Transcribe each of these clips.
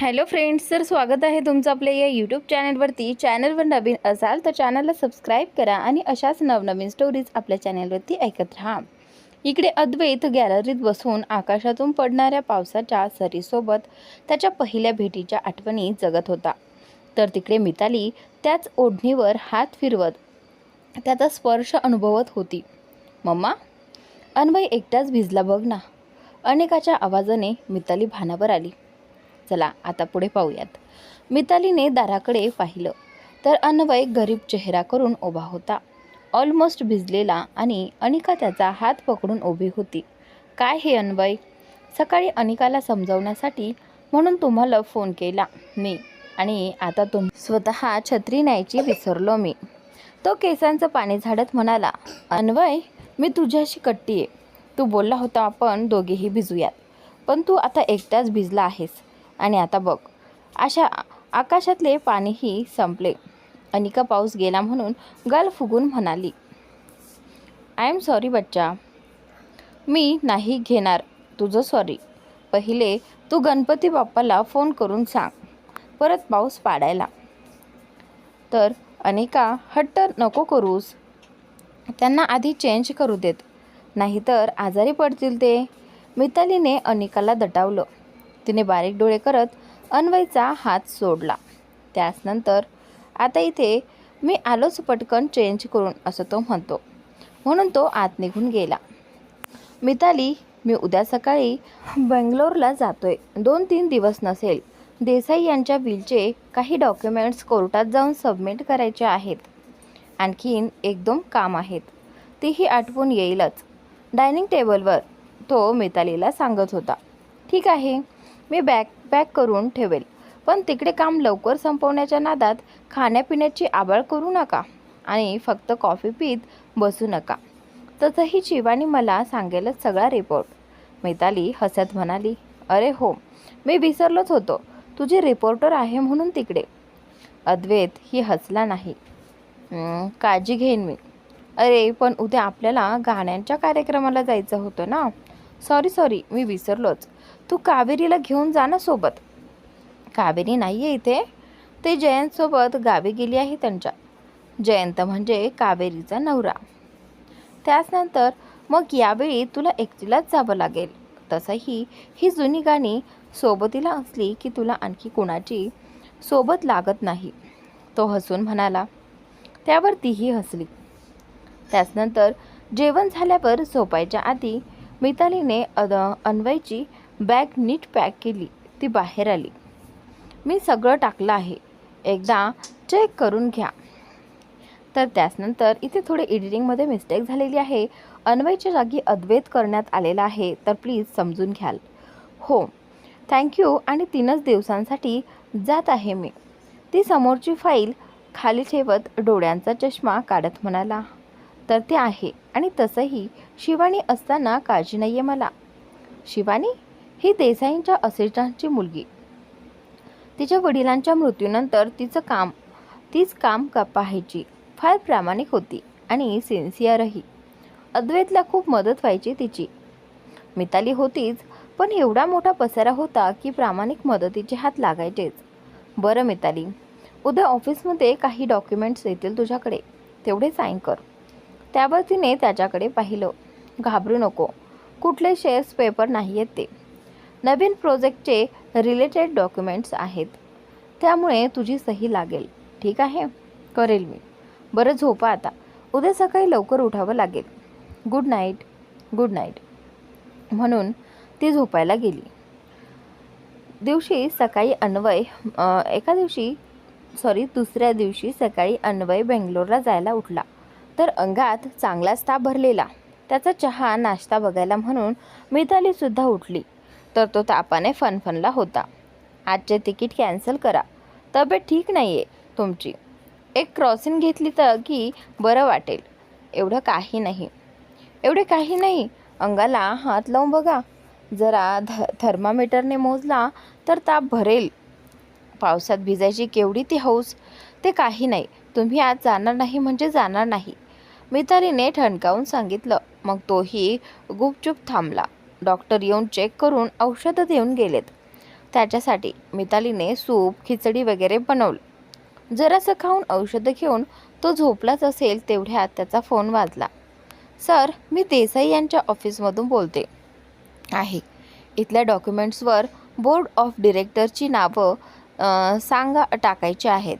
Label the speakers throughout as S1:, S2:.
S1: Hello friends तर स्वागत आहे तुमचं आपल्या या यूट्यूब चॅनलवरती चॅनलवर नवीन असाल तर चॅनलला सबस्क्राईब करा आणि अशाच नवनवीन स्टोरीज आपल्या चॅनलवरती ऐकत राहा. इकडे अद्वैत गॅलरीत बसून आकाशातून पडणाऱ्या पावसाच्या सरीसोबत त्याच्या पहिल्या भेटीच्या आठवणी जगत होता. तर तिकडे मिताली त्याच ओढणीवर हात फिरवत त्याचा स्पर्श अनुभवत होती. मम्मा अन्वय एकटाच भिजला बघ ना. अनेकाच्या आवाजाने मिताली भानावर आली. चला आता पुढे पाहूयात. मितालीने दाराकडे पाहिलं तर अन्वय गरीब चेहरा करून उभा होता. ऑलमोस्ट भिजलेला आणि अनिका त्याचा हात पकडून उभी होती. काय हे अन्वय? सकाळी अनिकाला समजवण्यासाठी म्हणून तुम्हाला फोन केला मी आणि आता तुम स्वतः छत्री न्यायची विसरलो मी. तो केसांचं पाणी झाडत म्हणाला अन्वय मी तुझ्याशी कट्टी आहे. तू बोलला होता आपण दोघेही भिजूयात. पण तू आता एकटाच भिजला आहेस. आणि आता बघ. अशा आकाशातले पाणीही संपले. अनिका पाऊस गेला म्हणून गल फुगून म्हणाली आय एम सॉरी बच्चा. मी नाही घेणार तुझं सॉरी पहिले तू गणपती बाप्पाला फोन करून सांग. परत पाऊस पाडायला. तर अनिका हट्ट नको करूस. त्यांना आधी चेंज करू देत. नाहीतर आजारी पडतील ते. मितालीने अनिकाला दटावलं. तिने बारीक डोळे करत अन्वयचा हात सोडला. त्याचनंतर आता इथे मी आलोच पटकन चेंज करून असं तो म्हणतो. म्हणून तो आत निघून गेला. मिताली मी उद्या सकाळी बेंगलोरला जातोय. दोन तीन दिवस नसेल. देसाई यांच्या बिलचे काही डॉक्युमेंट्स कोर्टात जाऊन सबमिट करायचे आहेत. आणखीन एक दोन काम आहेत. तीही आठवून येईलच. डायनिंग टेबलवर तो मितालीला सांगत होता. ठीक आहे. मी बॅग पॅक करून ठेवेल. पण तिकडे काम लवकर संपवण्याच्या नादात खाण्यापिण्याची आबाळ करू नका आणि फक्त कॉफी पीत बसू नका. तसंही शिवानी मला सांगेलच सगळा रिपोर्ट. मिताली हसत म्हणाली अरे हो मी विसरलोच होतो. तुझी रिपोर्टर आहे म्हणून तिकडे. अद्वैत ही हसला नाही. काळजी घेईन मी. अरे पण उद्या आपल्याला गाण्यांच्या कार्यक्रमाला जायचं होतं ना. सॉरी सॉरी मी विसरलोच. तू कावेरीला घेऊन जा ना सोबत. कावेरी नाही आहे इथे. ते जयंतसोबत गावी गेली आहे त्यांच्या. जयंत म्हणजे कावेरीचा नवरा. त्याचनंतर मग यावेळी तुला एकटीलाच जावं लागेल. तसंही ही जुनी गाणी सोबतीला असली की तुला आणखी कुणाची सोबत लागत नाही. तो हसून म्हणाला त्यावर तीही हसली त्याचनंतर जेवण झाल्यावर झोपायच्या आधी मितालीने अद अन्वयची बॅग नीट पॅक केली ती बाहेर आली. मी सगळं टाकलं आहे. एकदा चेक करून घ्या. तर त्याचनंतर इथे थोडे एडिटिंगमध्ये मिस्टेक झालेली आहे. अन्वयच्या जागी अद्वैत करण्यात आलेला आहे तर प्लीज समजून घ्याल. हो थँक्यू आणि तीनच दिवसांसाठी जात आहे मी. ती समोरची फाईल खाली ठेवत डोळ्यांचा चष्मा काढत म्हणाला तर ते आहे आणि तसंही. शिवानी असताना काळजी नाही आहे मला. शिवानी? ही देसाईंच्या असिस्टंटची मुलगी. तिच्या वडिलांच्या मृत्यूनंतर तिचं काम तीच काम का पाहायची फार प्रामाणिक होती आणि सिन्सिअरही अद्वैतला खूप मदत व्हायची तिची. मिताली होतीच पण एवढा मोठा पसारा होता की प्रामाणिक मदतीचे हात लागायचेच. बरं मिताली उद्या ऑफिसमध्ये काही डॉक्युमेंट्स येतील तुझ्याकडे तेवढे साईन कर. त्यावर तिने त्याच्याकडे पाहिलं. घाबरू नको. कुठले शेअर्स पेपर नाही आहेत ते. नवीन प्रोजेक्टचे रिलेटेड डॉक्युमेंट्स आहेत. त्यामुळे तुझी सही लागेल. ठीक आहे? करेल मी. बरं झोपा आता. उद्या सकाळी लवकर उठावं लागेल. गुड नाईट गुड नाईट म्हणून ती झोपायला गेली. दिवशी सकाळी अन्वय एका दिवशी सॉरी दुसऱ्या दिवशी सकाळी अन्वय बेंगलोरला जायला उठला. तर अंगात चांगलाच ताप भरलेला. त्याचा चहा नाश्ता बघायला म्हणून मितालीसुद्धा उठली. तर तो तापाने फनफनला होता. आजचे तिकीट कॅन्सल करा. तब्येत ठीक नाही आहे तुमची. एक क्रॉसिंग घेतली तर की बरं वाटेल. एवढं काही नाही. एवढे काही नाही. अंगाला हात लावून बघा. जरा ध थर्मामीटरने मोजला तर ताप भरेल. पावसात भिजायची केवढी ती हौस? ते काही नाही. तुम्ही आज जाणार नाही म्हणजे जाणार नाही. मितालीने ठणकावून सांगितलं. मग तोही गुपचूप थांबला. डॉक्टर येऊन चेक करून औषधं देऊन गेलेत. त्याच्यासाठी मितालीने सूप खिचडी वगैरे बनवलं. जरासं खाऊन औषधं घेऊन तो झोपलाच असेल तेवढ्यात त्याचा फोन वाजला. सर मी देसाई यांच्या ऑफिसमधून बोलते. आहे. इथल्या डॉक्युमेंट्सवर बोर्ड ऑफ डिरेक्टरची नावं सांगा टाकायची आहेत.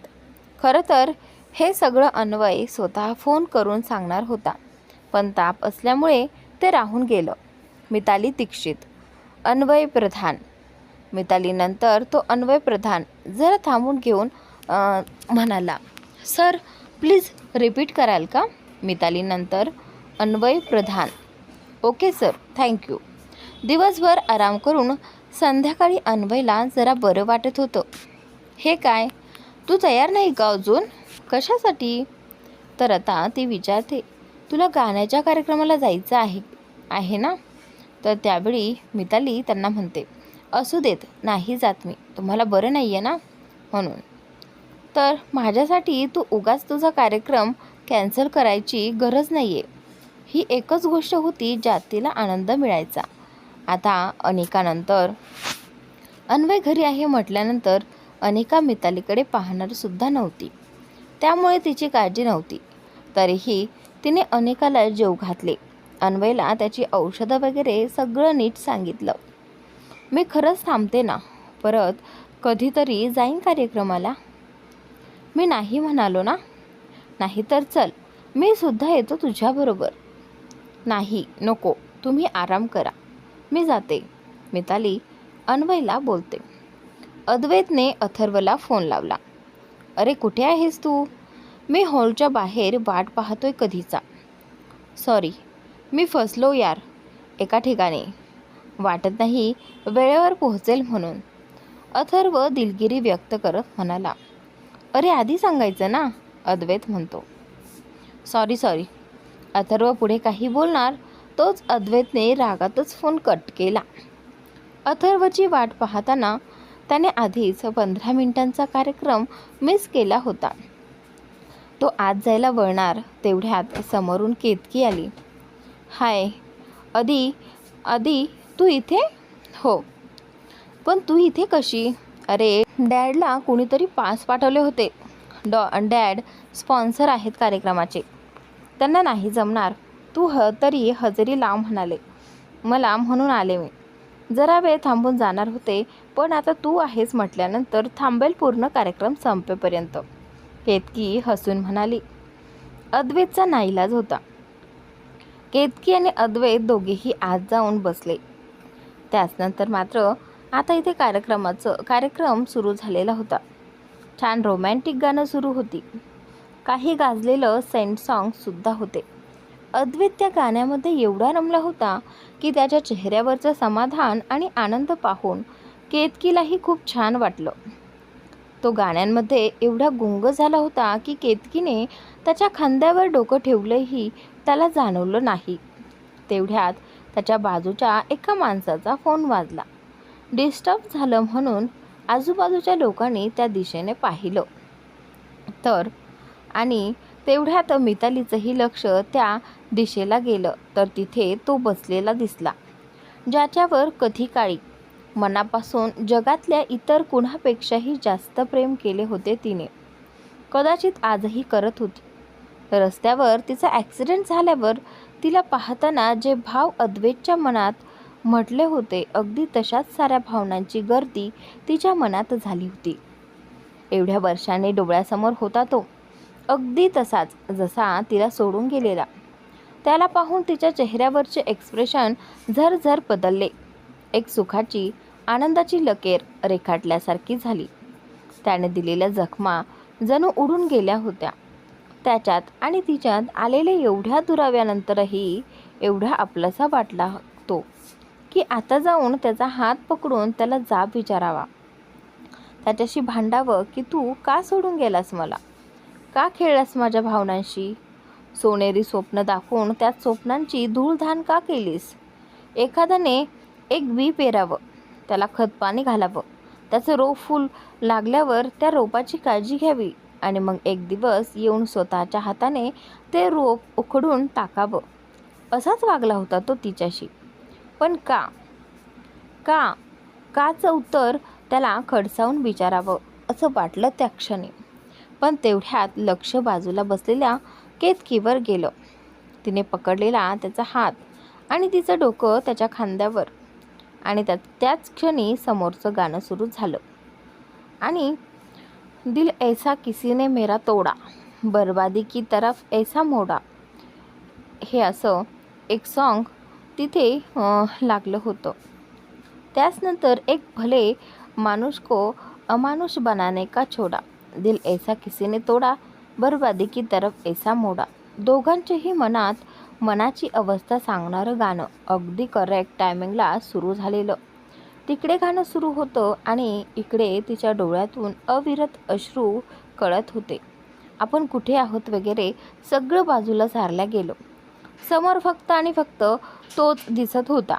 S1: खरं तर हे सगळं अन्वय स्वतः फोन करून सांगणार होता. पण ताप असल्यामुळे ते राहून गेलं. मिताली दीक्षित. अन्वय प्रधान. मितालीनंतर तो अन्वय प्रधान. जरा थांबून घेऊन म्हणाला सर प्लीज रिपीट कराल का? मितालीनंतर Anvay Pradhan. Okay sir. Thank you दिवसभर आराम करून संध्याकाळी अन्वयला जरा बरं वाटत होतं. हे काय? तू तयार नाही का अजून? कशासाठी? तर आता ती विचारते तुला गाण्याच्या कार्यक्रमाला जायचं आहे आहे ना? तर त्यावेळी मिताली त्यांना म्हणते असू देत नाही जात मी. तुम्हाला बरं नाही आहे ना? म्हणून. तर माझ्यासाठी तू उगाच तुझा कार्यक्रम कॅन्सल करायची गरज नाही आहे ही एकच गोष्ट होती ज्यात तिला आनंद मिळायचा. आता अनेकानंतर अन्वय घरी आहे म्हटल्यानंतर अनेका मितालीकडे पाहणारसुद्धा नव्हती. त्यामुळे तिची काळजी नव्हती. तरीही तिने अनेकाला जेव घातले. अन्वयला त्याची औषधं वगैरे सगळं नीट सांगितलं. मी खरंच थांबते ना? परत कधीतरी जाईन कार्यक्रमाला? मी नाही म्हणालो ना. नाही तर चल मी सुद्धा येतो तुझ्याबरोबर नाही नको तुम्ही आराम करा. मी जाते. मिताली अन्वयला बोलते. अद्वैतने अथर्वला फोन लावला. अरे कुठे आहेस तू? मी हॉलच्या बाहेर वाट पाहतोय कधीचा. सॉरी मी फसलो यार एका ठिकाणी. वाटत नाही वेळेवर पोहोचेल म्हणून. अथर्व दिलगिरी व्यक्त करत म्हणाला अरे आधी सांगायचं ना? अद्वैत म्हणतो. सॉरी सॉरी अथर्व पुढे काही बोलणार तोच अद्वैतने रागातच फोन कट केला. अथर्वची वाट पाहताना त्याने आधीच पंधरा मिनिटांचा कार्यक्रम मिस केला होता. तो आत जायला वळणार तेवढ्यात समोरून केतकी आली. हाय. आधी आधी तू इथे? हो. पण तू इथे कशी? अरे डॅडला कुणीतरी पास पाठवले होते. डॉ डॅड स्पॉन्सर आहेत कार्यक्रमाचे. त्यांना नाही जमणार. तू ह तरी हजेरी लाव म्हणाले. मला म्हणून आले मी. जरा वेळ थांबून जाणार होते पण आता तू आहेस म्हटल्यानंतर थांबेल पूर्ण कार्यक्रम संपेपर्यंत. केतकी हसून म्हणाली. अद्वैतचा नाईलाज होता. केतकी आणि अद्वैत दोघेही आत जाऊन बसले. त्याचनंतर मात्र आता इथे कार्यक्रमाचं कार्यक्रम सुरू झालेला होता. छान रोमॅन्टिक गाणं सुरू होती. काही गाजलेलं सेंट सॉंगसुद्धा होते. अद्वैत त्या गाण्यामध्ये एवढा रमला होता की त्याच्या चेहऱ्यावरचं समाधान आणि आनंद पाहून केतकीलाही खूप छान वाटलं. तो गाण्यांमध्ये एवढा गुंग झाला होता की केतकीने त्याच्या खांद्यावर डोकं ठेवलंही त्याला जाणवलं नाही. तेवढ्यात त्याच्या बाजूच्या एका माणसाचा फोन वाजला. डिस्टर्ब झालं म्हणून आजूबाजूच्या लोकांनी त्या दिशेने पाहिलं. तर आणि तेवढ्यात मितालीचंही लक्ष त्या दिशेला गेलं. तर तिथे तो बसलेला दिसला. ज्याच्यावर कधी काळी मनापासून जगातल्या इतर कुणापेक्षाही जास्त प्रेम केले होते तिने. कदाचित आजही करत होती. रस्त्यावर तिचा ॲक्सिडेंट झाल्यावर तिला पाहताना जे भाव अद्वैतच्या मनात म्हटले होते अगदी तशाच साऱ्या भावनांची गर्दी तिच्या मनात झाली होती. एवढ्या वर्षाने डोळ्यासमोर होता तो. अगदी तसाच जसा तिला सोडून गेलेला. त्याला पाहून तिच्या चेहऱ्यावरचे एक्सप्रेशन झरझर बदलले. एक सुखाची आनंदाची लकेर रेखाटल्यासारखी झाली. त्याने दिलेल्या जखमा जणू उडून गेल्या होत्या. त्याच्यात आणि तिच्यात आलेल्या एवढ्या दुराव्यानंतरही एवढा आपलासा वाटला तो की आता जाऊन त्याचा हात पकडून त्याला जाब विचारावा. त्याच्याशी भांडावं की तू का सोडून गेलास मला? का खेळलास माझ्या भावनांशी? सोनेरी स्वप्न दाखवून त्या स्वप्नांची धूळधान का केलीस? एखाद्याने एक बी पेरावं त्याला खतपाणी घालावं त्याचं रोप फुल लागल्यावर त्या रोपाची काळजी घ्यावी. आणि मग एक दिवस येऊन स्वतःच्या हाताने ते रोप उखडून टाकावं. असाच वागला होता तो तिच्याशी. पण का? का? काचं उत्तर त्याला खडसावून विचारावं असं वाटलं त्या क्षणी. पण तेवढ्यात लक्ष बाजूला बसलेल्या केतकीवर गेलं. तिने पकडलेला त्याचा हात आणि तिचं डोकं त्याच्या खांद्यावर. आणि त्या त्याच क्षणी समोरचं गाणं सुरू झालं. आणि दिल ऐसा किसी ने मेरा तोडा बर्बादी की तरफ ऐसा मोडा। हे असं एक सॉन्ग तिथे लागलं होतं. त्याचनंतर एक भले मानुष को अमानुष बनाने का छोडा दिल ऐसा किसी ने तोडा बर्बादी की तरफ ऐसा मोडा. दोघांच्याही मनात मनाची अवस्था सांगणारं गाणं अगदी करेक्ट टायमिंगला सुरू झालेलं. तिकडे गाणं सुरू होतं आणि इकडे तिच्या डोळ्यातून अविरत अश्रू कळत होते. आपण कुठे आहोत वगैरे सगळं बाजूला सारल्या गेलो. समोर फक्त आणि फक्त तोच दिसत होता.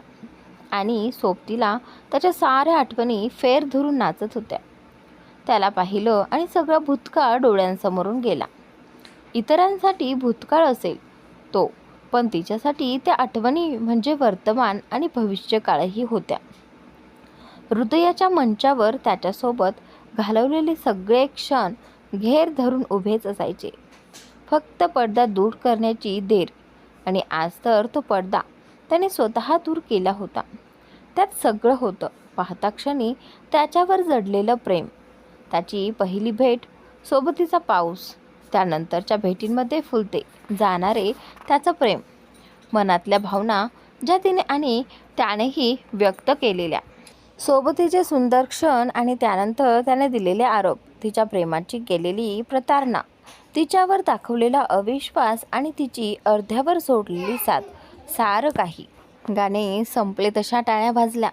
S1: आणि सोबतीला त्याच्या साऱ्या आठवणी फेर धरून नाचत होत्या. त्याला पाहिलं आणि सगळा भूतकाळ डोळ्यांसमोरून गेला. इतरांसाठी भूतकाळ असेल तो पण तिच्यासाठी त्या आठवणी म्हणजे वर्तमान आणि भविष्यकाळही होत्या. हृदयाच्या मंचावर त्याच्यासोबत घालवलेले सगळे क्षण घेर धरून उभेच असायचे. फक्त पडदा दूर करण्याची देर. आणि आज तर तो पडदा त्याने स्वतः दूर केला होता. त्यात सगळं होतं. पाहता क्षणी त्याच्यावर जडलेलं प्रेम. त्याची पहिली भेट सोबतीचा पाऊस त्यानंतरच्या भेटींमध्ये फुलते. जाणारे त्याचं प्रेम. मनातल्या भावना ज्या तिने आणि त्यानेही व्यक्त केलेल्या. सोबतीचे सुंदर क्षण आणि त्यानंतर त्याने दिलेले आरोप तिच्या प्रेमाची केलेली प्रतारणा तिच्यावर दाखवलेला अविश्वास आणि तिची अर्ध्यावर सोडलेली साथ सारं काही. गाणे संपले तशा टाळ्या भाजल्या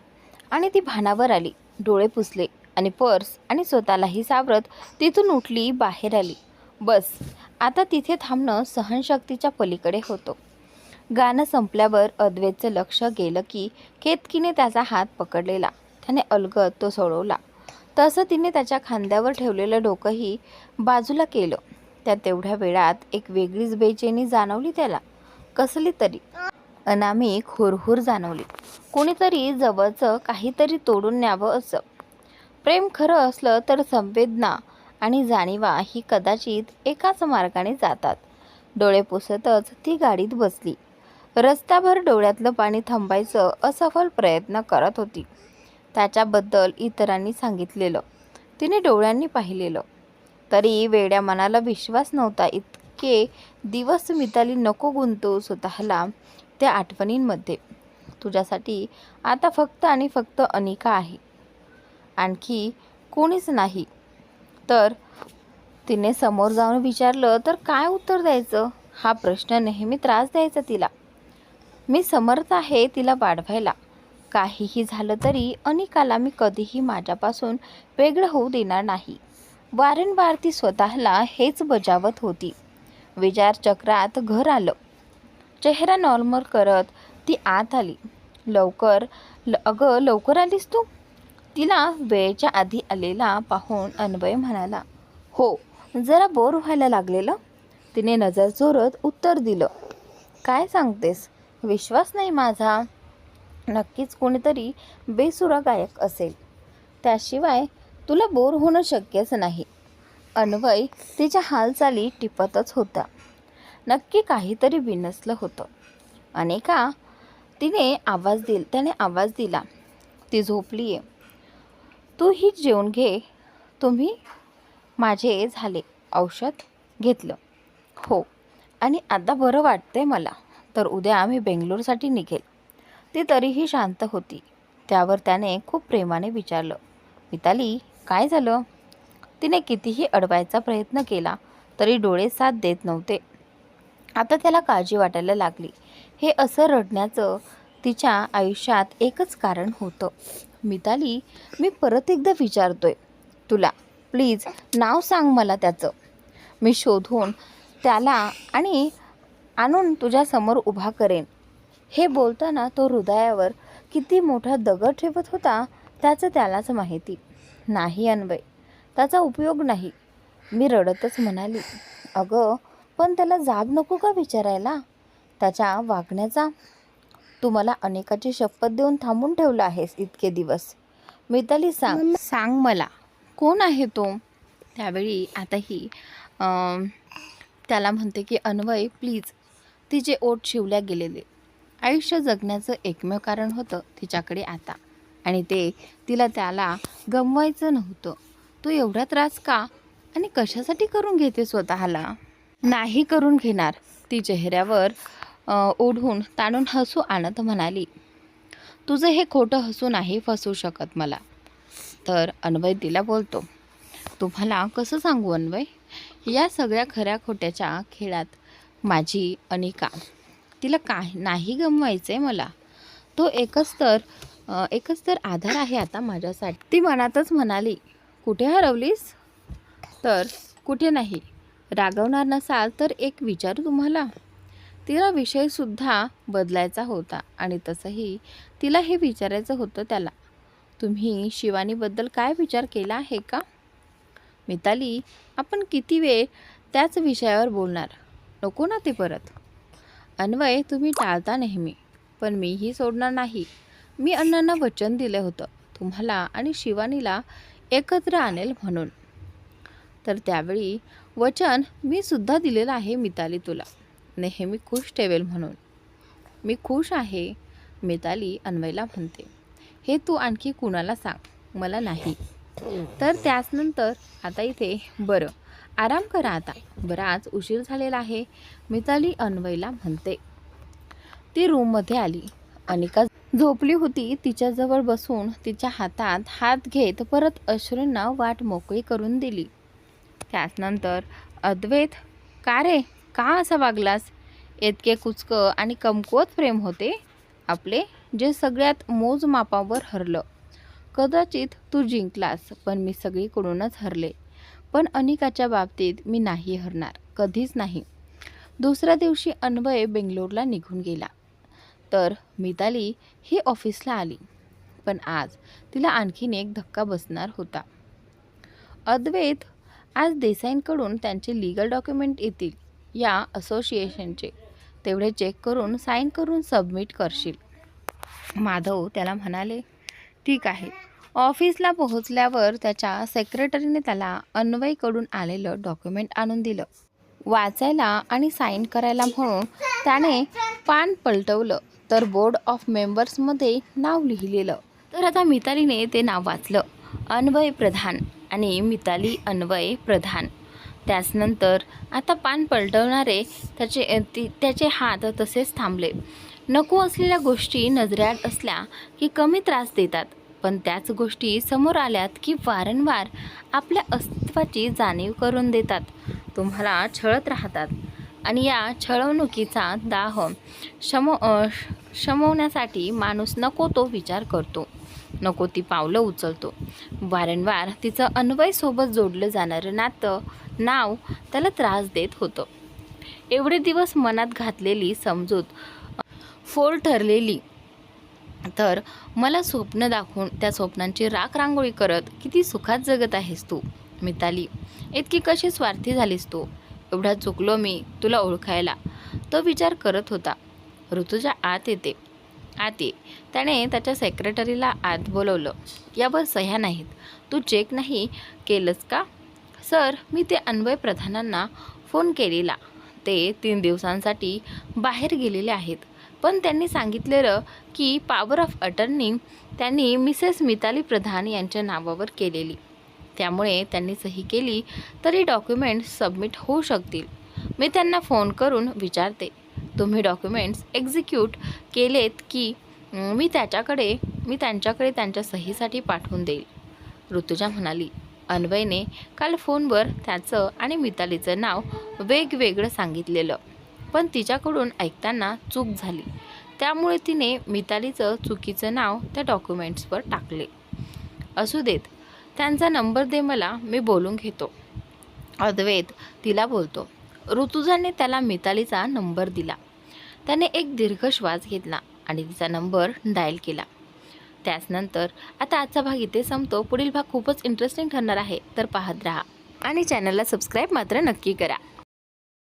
S1: आणि ती भानावर आली. डोळे पुसले आणि पर्स आणि स्वतःलाही सावरत तिथून उठली बाहेर आली. बस आता तिथे थांबणं सहनशक्तीच्या पलीकडे होतं. गाणं संपल्यावर अद्वैतचं लक्ष गेलं की केतकीने त्याचा हात पकडलेला. त्याने अलगद तो सोडवला. तसं तिने त्याच्या खांद्यावर ठेवलेलं डोकंही बाजूला केलं. त्या तेवढ्या वेळात एक वेगळीच बेचैनी जाणवली त्याला. कसली तरी. अनामिक हुरहुर जाणवली. कोणीतरी जवळचं काहीतरी तोडून न्यावं असं. प्रेम खरं असलं तर संवेदना आणि जाणीवा ही कदाचित एकाच मार्गाने जातात. डोळे पुसतच ती गाडीत बसली. रस्त्याभर डोळ्यातलं पाणी थांबायचं असफल प्रयत्न करत होती. त्याच्याबद्दल इतरांनी सांगितलेलं. तिने डोळ्यांनी पाहिलेलं. तरी वेड्या मनाला विश्वास नव्हता. इतके दिवस मिताली नको गुंतवू स्वतःला त्या आठवणींमध्ये. तुझ्यासाठी आता फक्त आणि फक्त अनिका आहे. आणखी कोणीच नाही. तर तिने समोर जाऊन विचारलं तर काय उत्तर द्यायचं? हा प्रश्न नेहमी त्रास द्यायचा तिला. मी समर्थ आहे तिला वाढवायला. काहीही झालं तरी अनिकाला मी कधीही माझ्यापासून वेगळं होऊ देणार नाही. वारंवार ती स्वतःला हेच बजावत होती. विचारचक्रात घर आलं. चेहरा नॉर्मल करत ती आत आली. लवकर ल अगं लवकर आलीस तू? तिला वेळेच्या आधी आलेला पाहून अन्वय म्हणाला हो जरा बोर व्हायला लागलेलं? तिने नजर चोरत उत्तर दिलं काय सांगतेस? विश्वास नाही माझा. नक्कीच कोणीतरी बेसुरा गायक असेल. त्याशिवाय तुला बोर होणं शक्यच नाही. अन्वय तिच्या हालचाली टिपतच होता. नक्की काहीतरी बिनसलं होतं. अनेका तिने आवाज दिल त्याने आवाज दिला ती झोपली आहे तू ही जेवून घे. तुम्ही माझे झाले औषध घेतलं. हो. आणि आता बरं वाटतंय मला. तर उद्या आम्ही बेंगलोरसाठी निघेल. ती तरीही शांत होती. त्यावर त्याने खूप प्रेमाने विचारलं मिताली काय झालं? तिने कितीही अडवायचा प्रयत्न केला तरी डोळे साथ देत नव्हते. आता त्याला काळजी वाटायला लागली. हे असं रडण्याचं तिच्या आयुष्यात एकच कारण होतं. मिताली मी परत एकदा विचारतोय तुला. प्लीज नाव सांग मला त्याचं. मी शोधून त्याला आणि आणून तुझ्यासमोर उभा करेन. हे बोलताना तो हृदयावर किती मोठा दगड ठेवत होता त्याचं त्यालाच माहिती. नाही अन्वय त्याचा उपयोग नाही. मी रडतच म्हणाली अगं पण त्याला जाब नको का विचारायला? त्याच्या वागण्याचा तू मला अनेकाची शपथ देऊन थांबून ठेवलं आहेस इतके दिवस. मिताली सांग सांग मला कोण आहे तो? त्यावेळी आताही त्याला म्हणते की अन्वय प्लीज तिचे ओठ शिवल्या गेलेले. आयुष्य जगण्याचं एकमेव कारण होतं तिच्याकडे आता. आणि ते तिला त्याला गमवायचं नव्हतं. तू एवढा त्रास का? आणि कशासाठी करून घेते स्वतःला? नाही करून घेणार. ती चेहऱ्यावर ओढून ताणून हसू आणत म्हणाली. तुझं हे खोटं हसू नाही फसू शकत मला. तर अन्वय तिला बोलतो. तुम्हाला कसं सांगू अन्वय? या सगळ्या खऱ्या खोट्याच्या खेळात माझी अनिका तिला काही नाही गमवायचं आहे मला. तो एकच तर एकच तर आधार आहे आता माझ्यासाठी. ती मनातच म्हणाली कुठे हरवलीस? तर कुठे नाही. रागवणार नसाल तर एक विचारू तुम्हाला. तिला विषयसुद्धा बदलायचा होता आणि तसंही तिला हे विचारायचं होतं त्याला. तुम्ही शिवानीबद्दल काय विचार केला आहे का? मिताली आपण किती वेळ त्याच विषयावर बोलणार? नको ना ते परत. अन्वय तुम्ही टाळता नेहमी पण मीही सोडणार नाही. मी अण्णांना वचन दिलं होतं तुम्हाला आणि शिवानीला एकत्र आणेल म्हणून. तर त्यावेळी वचन मी सुद्धा दिलेलं आहे मिताली तुला. नेहमी खुश ठेवेल म्हणून. मी खुश आहे मिताली अन्वयला म्हणते. हे तू आणखी कुणाला सांग? मला नाही. तर त्याचनंतर आता इथे बरं. आराम करा आता. बराच उशीर झालेला आहे. मिताली अन्वयला म्हणते. ती रूममध्ये आली. अनिका झोपली होती. तिच्याजवळ बसून तिच्या हातात हात घेत परत अश्रूंना वाट मोकळी करून दिली. त्याचनंतर अद्वैत का रे? का असा वागलास? इतके कुचकं आणि कमकुवत प्रेम होते. आपले जे सगळ्यात मोजमापावर हरलं. कदाचित तू जिंकलास पण मी सगळीकडूनच हरले. पण अनिकाच्या बाबतीत मी नाही हरणार कधीच नाही. दुसऱ्या दिवशी अन्वय बेंगलोरला निघून गेला. तर मिताली ही ऑफिसला आली पण आज तिला आणखीन एक धक्का बसणार होता. अद्वैत आज देसाईंकडून त्यांचे लिगल डॉक्युमेंट येतील या असोसिएशनचे तेवढे चेक करून साईन करून सबमिट करशील. माधव त्याला म्हणाले ठीक आहे. ऑफिसला पोहोचल्यावर त्याच्या सेक्रेटरीने त्याला अन्वयकडून आलेलं डॉक्युमेंट आणून दिलं. वाचायला आणि साईन करायला म्हणून त्याने पान पलटवलं तर बोर्ड ऑफ मेंबर्समध्ये नाव लिहिलेलं. तर आता मितालीने ते नाव वाचलं. अन्वय प्रधान आणि मिताली अन्वय प्रधान. त्याचनंतर आता पान पलटवणारे त्याचे ती त्याचे हात तसेच थांबले. नको असलेल्या गोष्टी नजरेआड असल्या की कमी त्रास देतात. पण त्याच गोष्टी समोर आल्यात की वारंवार आपल्या अस्तित्वाची जाणीव करून देतात. तुम्हाला छळत राहतात. आणि या छळवणुकीचा दाह शमो शमवण्यासाठी माणूस नको तो विचार करतो. नको ती पावलं उचलतो. वारंवार तिचं अन्वयसोबत जोडलं जाणारं नातं नाव त्याला त्रास देत होतं. एवढे दिवस मनात घातलेली समजूत फोल ठरलेली तर मला स्वप्न दाखवून त्या स्वप्नांची राख रांगोळी करत किती सुखात जगत आहेस तू मिताली. इतकी कशी स्वार्थी झालीस तू? एवढा चुकलो मी तुला ओळखायला. तो विचार करत होता. ऋतुजा आत येते. आत ये त्याने त्याच्या सेक्रेटरीला आत बोलवलं. यावर सह्या नाहीत. तू चेक नाही केलंस का? सर मी ते अन्वय प्रधानांना फोन केलेला. ते तीन दिवसांसाठी बाहेर गेलेले आहेत. पण त्यांनी सांगितलेलं की पॉवर ऑफ अटर्नी त्यांनी मिसेस मिताली प्रधान यांच्या नावावर केलेली. त्यामुळे त्यांनी सही केली तरी डॉक्युमेंट्स सबमिट होऊ शकतील. मी त्यांना फोन करून विचारते. तुम्ही डॉक्युमेंट्स एक्झिक्यूट केलेत की मी त्याच्याकडे मी त्यांच्याकडे त्यांच्या सहीसाठी पाठवून देईल. ऋतुजा म्हणाली अन्वयने काल फोनवर त्याचं आणि मितालीचं नाव वेगवेगळं सांगितलेलं. पण तिच्याकडून ऐकताना चूक झाली. त्यामुळे तिने मितालीचं चुकीचं नाव त्या डॉक्युमेंट्सवर टाकले. असू देत त्यांचा नंबर दे मला मी बोलून घेतो. अद्वैत तिला बोलतो. ऋतुजाने त्याला मितालीचा नंबर दिला. त्याने एक दीर्घ श्वास घेतला आणि तिचा नंबर डायल केला. त्याचनंतर आता आजचा भाग इथे संपतो. पुढील भाग खूपच इंटरेस्टिंग ठरणार आहे. तर पाहत राहा. आणि चॅनलला सबस्क्राईब मात्र नक्की करा.